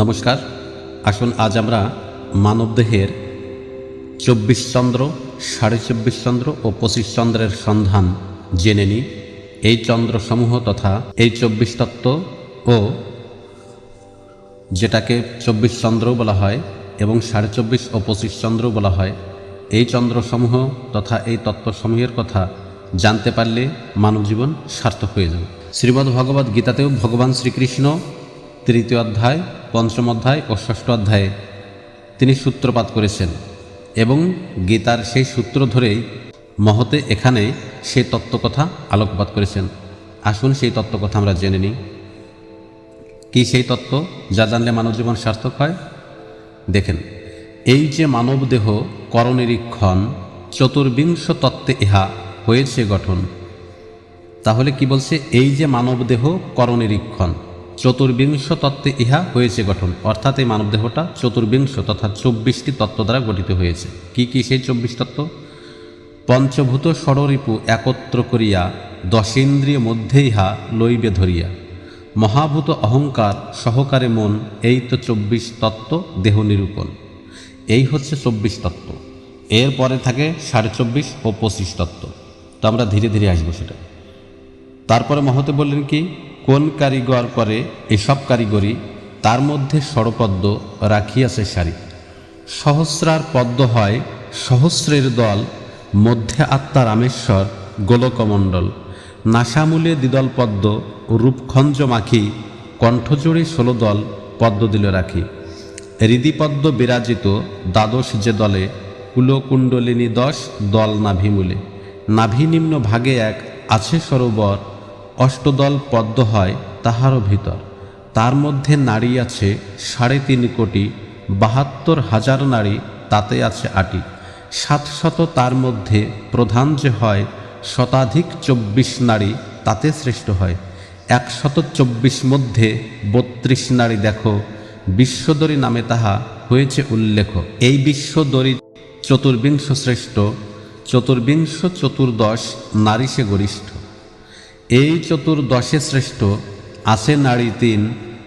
নমস্কার। আসুন আজ আমরা মানবদেহের চব্বিশ চন্দ্র, সাড়ে চব্বিশ চন্দ্র ও পঁচিশ চন্দ্রের সন্ধান জেনে নিই। এই চন্দ্রসমূহ তথা এই চব্বিশ তত্ত্ব ও যেটাকে চব্বিশ চন্দ্রও বলা হয় এবং সাড়ে চব্বিশ ও পঁচিশ চন্দ্রও বলা হয়, এই চন্দ্রসমূহ তথা এই তত্ত্বসমূহের কথা জানতে পারলে মানব জীবন সার্থক হয়ে যাবে। শ্রীমদ্ গীতাতেও ভগবান শ্রীকৃষ্ণ তৃতীয় অধ্যায়, পঞ্চম অধ্যায় ও ষষ্ঠ অধ্যায়ে তিনি সূত্রপাত করেছেন এবং গীতার সেই সূত্র ধরেই মহতে এখানে সেই তত্ত্বকথা আলোকপাত করেছেন। আসুন সেই তত্ত্বকথা আমরা জেনে নিই। কি সেই তত্ত্ব যা জানলে মানব জীবন সার্থক হয়? দেখেন, এই যে মানব দেহ করনিরীক্ষণ চতুর্বিংশ তত্ত্বে ইহা হয়েছে গঠন, তাহলে কি বলছে এই যে মানব দেহ করনিরীক্ষণ? চতুর্বিংশ তত্ত্বে ইহা হয়েছে গঠন। অর্থাৎ এই মানবদেহটা চতুর্বিংশ তথা চব্বিশটি তত্ত্ব দ্বারা গঠিত হয়েছে। কি কি সেই চব্বিশ তত্ত্ব? পঞ্চভূত ষড়রিপু একত্র করিয়া দশেন্দ্রিয় মধ্যে ইহা লইবে ধরিয়া। মহাভূত অহংকার সহকারে মন, এই তো চব্বিশ তত্ত্ব দেহ নিরূপণ। এই হচ্ছে চব্বিশ তত্ত্ব। এরপরে থাকে সাড়ে চব্বিশ ও পঁচিশ তত্ত্ব। তো আমরা ধীরে ধীরে আসব সেটা। তারপরে মহতে বললেন কি? কোন কারিগর করে এসব কারিগরি, তার মধ্যে ষড়পদ্ম রাখিয়াছে সারি। সহস্রার পদ্ম হয় সহস্রের দল, মধ্যে আত্মা রামেশ্বর, গোলকমণ্ডল। নাসামূলে দ্বিদল পদ্ম, রূপখঞ্জ মাখি, কণ্ঠজোড়ে ষোলো দল পদ্ম দিল রাখি। হৃদিপদ্ম বিরাজিত দ্বাদশ যে দলে, কুলকুণ্ডলিনী দশ দল নাভিমূলে। নাভি নিম্ন ভাগে এক আছে সরোবর অষ্টদল পদ্ম হয় তাহারও ভিতর। তার মধ্যে নারী আছে সাড়ে তিন কোটি, বাহাত্তর হাজার নারী তাতে আছে আটি। সাতশত তার মধ্যে প্রধান যে হয়, শতাধিক চব্বিশ নারী তাতে শ্রেষ্ঠ হয়। একশত চব্বিশ মধ্যে বত্রিশ নারী দেখো, বিশ্বদরী নামে তাহা হয়েছে উল্লেখ। এই বিশ্বদরী চতুর্বিংশ শ্রেষ্ঠ, চতুর্বিংশ চতুর্দশ নারী সে গরিষ্ঠ। এই চতুর্দশে শ্রেষ্ঠ, আছে নারী তিন,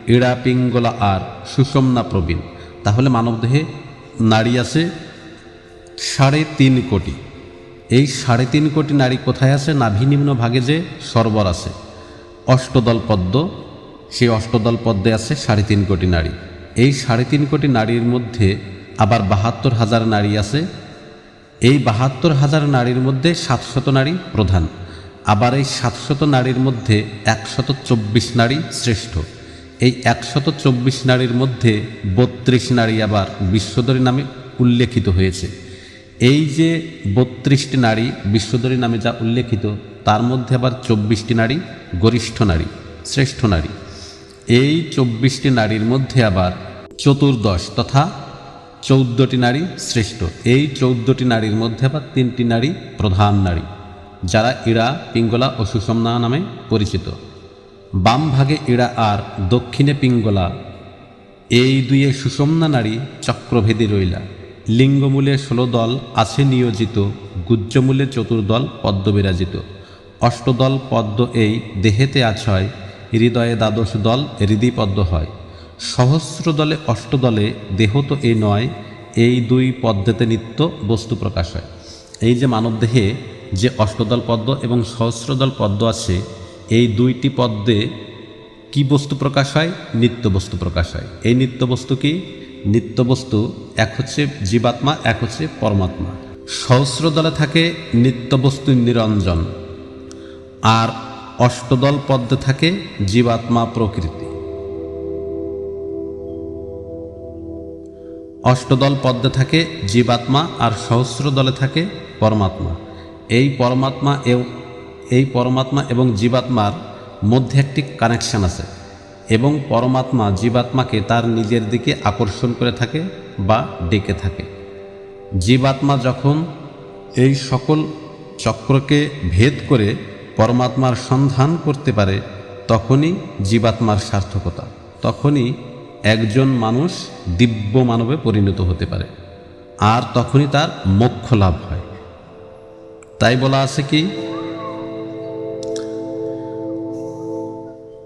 ইড়া, পিঙ্গলা আর সুষমনা প্রবীণ। তাহলে মানবদেহে নারী আছে সাড়ে তিন কোটি। এই সাড়ে তিন কোটি নারী কোথায় আছে? নাভিনিম্ন ভাগে যে সরবর আছে। অষ্টদল পদ্ম, সেই অষ্টদল পদ্মে আছে সাড়ে তিন কোটি নারী। এই সাড়ে তিন কোটি নারীর মধ্যে আবার বাহাত্তর হাজার নারী আছে। এই বাহাত্তর হাজার নারীর মধ্যে সাতশত নারী প্রধান। আবার এই সাতশত নারীর মধ্যে একশত চব্বিশ নারী শ্রেষ্ঠ। এই একশত চব্বিশ নারীর মধ্যে বত্রিশ নারী আবার বিশ্বদরী নামে উল্লেখিত হয়েছে। এই যে বত্রিশটি নারী বিশ্বদরী নামে যা উল্লেখিত, তার মধ্যে আবার চব্বিশটি নারী গরিষ্ঠ নারী, শ্রেষ্ঠ নারী। এই চব্বিশটি নারীর মধ্যে আবার চতুর্দশ তথা চৌদ্দটি নারী শ্রেষ্ঠ। এই চৌদ্দটি নারীর মধ্যে আবার তিনটি নারী প্রধান নারী। যারা ইড়া, পিঙ্গলা ও সুষমনা নামে পরিচিত। বাম ভাগে ইড়া আর দক্ষিণে পিঙ্গলা। এই দুয়ে সুষমনা নারী চক্রভেদী রইলা। লিঙ্গমূলে ষোলো দল আছে নিয়োজিত, গুজ্জমূলে চতুর্দল পদ্মবিরাজিত। অষ্টদল পদ্ম এই দেহেতে আছয় হৃদয়ে দ্বাদশ দল হৃদি পদ্ম হয়। সহস্র দলে অষ্টদলে দেহ তো এই নয়, এই দুই পদ্মেতে নিত্য বস্তু প্রকাশ হয়। এই যে মানবদেহে যে অষ্টদল পদ্ম এবং সহস্রদল পদ্ম আছে, এই দুইটি পদ্মে কি বস্তু প্রকাশ হয়? নিত্য বস্তু প্রকাশ হয়। এই নিত্য বস্তু কি? নিত্য বস্তু এক হচ্ছে জীবাত্মা, এক হচ্ছে পরমাত্মা। সহস্র দলে থাকে নিত্য বস্তু নিরঞ্জন, আর অষ্টদল পদ্মে থাকে জীবাত্মা প্রকৃতি। অষ্টদল পদ্মে থাকে জীবাত্মা, আর সহস্র দলে থাকে পরমাত্মা। এই পরমাত্মা এই পরমাত্মা এবং জীবাত্মার মধ্যে একটি কানেকশান আছে এবং পরমাত্মা জীবাত্মাকে তার নিজের দিকে আকর্ষণ করে থাকে বা ডেকে থাকে। জীবাত্মা যখন এই সকল চক্রকে ভেদ করে পরমাত্মার সন্ধান করতে পারে, তখনই জীবাত্মার সার্থকতা, তখনই একজন মানুষ দিব্য মানবে পরিণত হতে পারে। আর তখনই তার মোক্ষ লাভ হয়। তাই বলা আছে কি?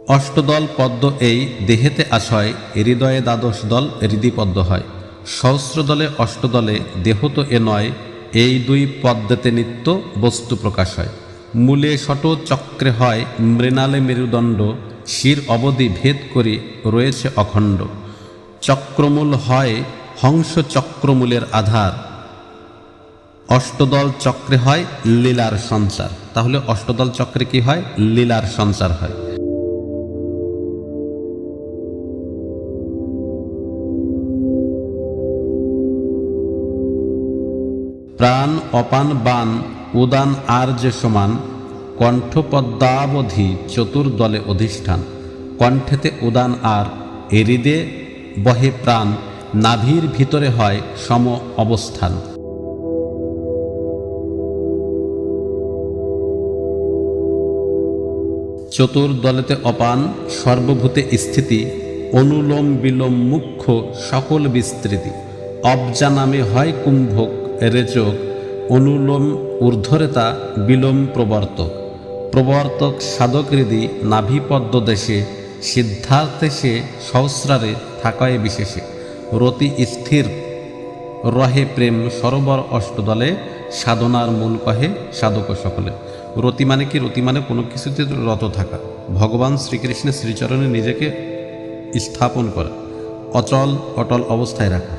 অষ্টদল পদ্ম এই দেহেতে আশয় হৃদয়ে দ্বাদশ দল হৃদিপদ্ম হয়। সহস্র দলে অষ্টদলে দেহ তো এ নয়, এই দুই পদ্মেতে নিত্য বস্তু প্রকাশ হয়। মূলে শট চক্রে হয়, মৃণালে মেরুদণ্ড, শির অবধি ভেদ করি রয়েছে অখণ্ড। চক্রমূল হয়, হংস চক্রমূলের আধার। অষ্টদল চক্রে হয় লীলার সঞ্চার। তাহলে অষ্টদল চক্রে কি হয়? লীলার সঞ্চার হয়। প্রাণ, অপান, বান, উদান, আর যে সমান, কণ্ঠপদ্মাবধি চতুর্দলে অধিষ্ঠান। কণ্ঠেতে উদান আর, এরিদে বহে প্রাণ, নাভির ভিতরে হয় সম অবস্থান। চতুর্দলেতে অপান, সর্বভূতে স্থিতি, অনুলোম বিলোম মুখ্য সকল বিস্তৃতি। অবজা নামে হয় কুম্ভক, রেচক, অনুলোম ঊর্ধ্বরেতা, বিলোম প্রবর্তক। প্রবর্তক সাধক হৃদি নাভিপদ্ম দেশে, সিদ্ধার্থে সে সহস্রারে থাকায় বিশেষে। রতি স্থির, রহে প্রেম সরোবর অষ্টদলে, সাধনার মূল কহে সাধক সকলে। রতি মানে কি? রতি মানে কোনো কিছুতে রত থাকা। ভগবান শ্রীকৃষ্ণের শ্রীচরণে নিজেকে স্থাপন করা, অচল, অটল অবস্থায় রাখা।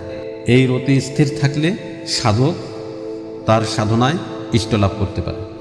এই রতি স্থির থাকলে সাধক তার সাধনায় ইষ্ট লাভ করতে পারে।